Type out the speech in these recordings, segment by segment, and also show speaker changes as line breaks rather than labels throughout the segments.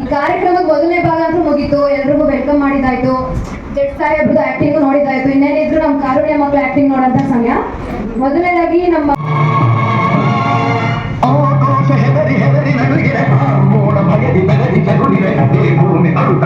ಈ ಕಾರ್ಯಕ್ರಮದ ಮೊದಲನೇ ಭಾಗ ಅಂತೂ ಮುಗೀತು. ಎಲ್ರಿಗೂ ವೆಲ್ಕಮ್ ಮಾಡಿದಾಯ್ತು ಜಡ್ ಸಾಹೇಬ್ರದ್ದು ಆಕ್ಟಿಂಗ್ ನೋಡಿದಾಯ್ತು ಇನ್ನೇನಿದ್ರು ನಮ್ಮ ಕಾರುಣ್ಯ ಮಕ್ಕಳು ಆಕ್ಟಿಂಗ್ ನೋಡೋಂಥ ಸಮಯ. ಮೊದಲನೇದಾಗಿ ನಮ್ಮ
ಹೆದರಿ ಹೆದರಿ ನಡುಗಿರೆ ಮೋಡ ಭಯದಿ ಬೆದರಿ ಈ ಭೂಮಿ ಅಳುತ್ತ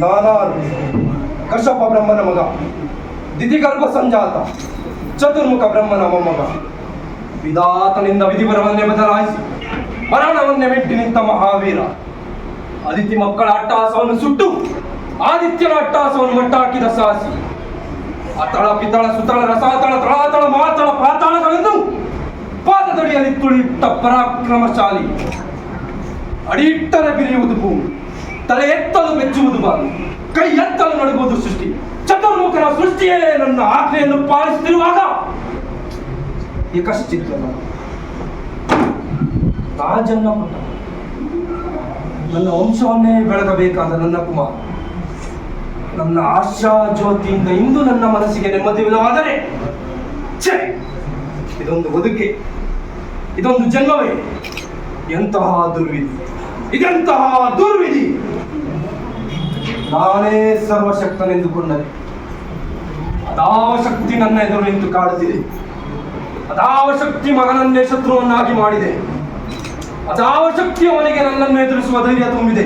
ನಾನಾರು ಕಶ್ಯಪ ಬ್ರಹ್ಮನ ಮಗ. ದಿತಿಗರ್ಭ ಸಂಜಾತ. ಚತುರ್ಮುಖ ಬ್ರಹ್ಮನ ಮೊಮ್ಮಗ. ವಿಧಾತನಿಂದ ವಿಧಿವರವನ್ನೇ ಬದಲಾಯಿಸಿ, ಮರಣವನ್ನೇ ಮೆಟ್ಟಿ ನಿಂತ ಮಹಾವೀರ. ಅದಿತಿ ಮಕ್ಕಳ ಅಟ್ಟಹಾಸವನ್ನು ಸುಟ್ಟು, ಆದಿತ್ಯನ ಅಟ್ಟಹಾಸವನ್ನು ಮಟ್ಟ ಸಾಹಸಿ. ಅತಳ ಪಿತಳ ಸುತಳ ರಸಾತಳ ತಳಾತಳ ಮಾತಳ ಪಾತಾಳಗಳೆಂದು ಪಾದದಡಿಯಲ್ಲಿ ತುಳಿಯುತ್ತ ಪರಾಕ್ರಮಶಾಲಿ. ಅಡಿಟ್ಟರೆ ಬಿರಿಯುವುದು ಭೂಮಿ. ತಲೆ ಎತ್ತಲು ಮೆಚ್ಚುವುದು ಬಾರದು ಕೈ ಎತ್ತಲು ನಡುಗುವುದು ಸೃಷ್ಟಿ. ಚತುರ್ಮುಖನ ಸೃಷ್ಟಿಯೇ ನನ್ನ ಆಜ್ಞೆಯನ್ನು ಪಾಲಿಸುತ್ತಿರುವಾಗ ಏಕಶ್ಚಿತ್ತ ರಾಜನ್ನ ಪುಟ್ಟ ನನ್ನ ವಂಶವನ್ನೇ ಬೆಳಗಬೇಕಾದ ನನ್ನ ಕುಮಾರ್. ನನ್ನ ಆಶಾ ಜ್ಯೋತಿಯಿಂದ ಇಂದು ನನ್ನ ಮನಸ್ಸಿಗೆ ನೆಮ್ಮದಿವಿಲ್ಲವಾದರೆ ಛೇ, ಇದೊಂದು ಬದುಕೆ, ಇದೊಂದು ಜನ್ಮವೇ. ಎಂತಹ ದುರ್ವಿಧಿ, ಇದೆಂತಹ ದುರ್ವಿಧಿ. ನಾನೇ ಸರ್ವಶಕ್ತನೆಂದುಕೊಂಡರೆ ಅದಾವ ಶಕ್ತಿ ನನ್ನ ಎದುರು ನಿಂತು ಕಾಡುತ್ತಿದೆ. ಅದಾವ ಶಕ್ತಿ ಮಗನನ್ನೇ ಶತ್ರುವನ್ನಾಗಿ ಮಾಡಿದೆ. ಅದಾವ ಶಕ್ತಿ ಅವನಿಗೆ ನನ್ನನ್ನು ಎದುರಿಸುವ ಧೈರ್ಯ ತುಂಬಿದೆ.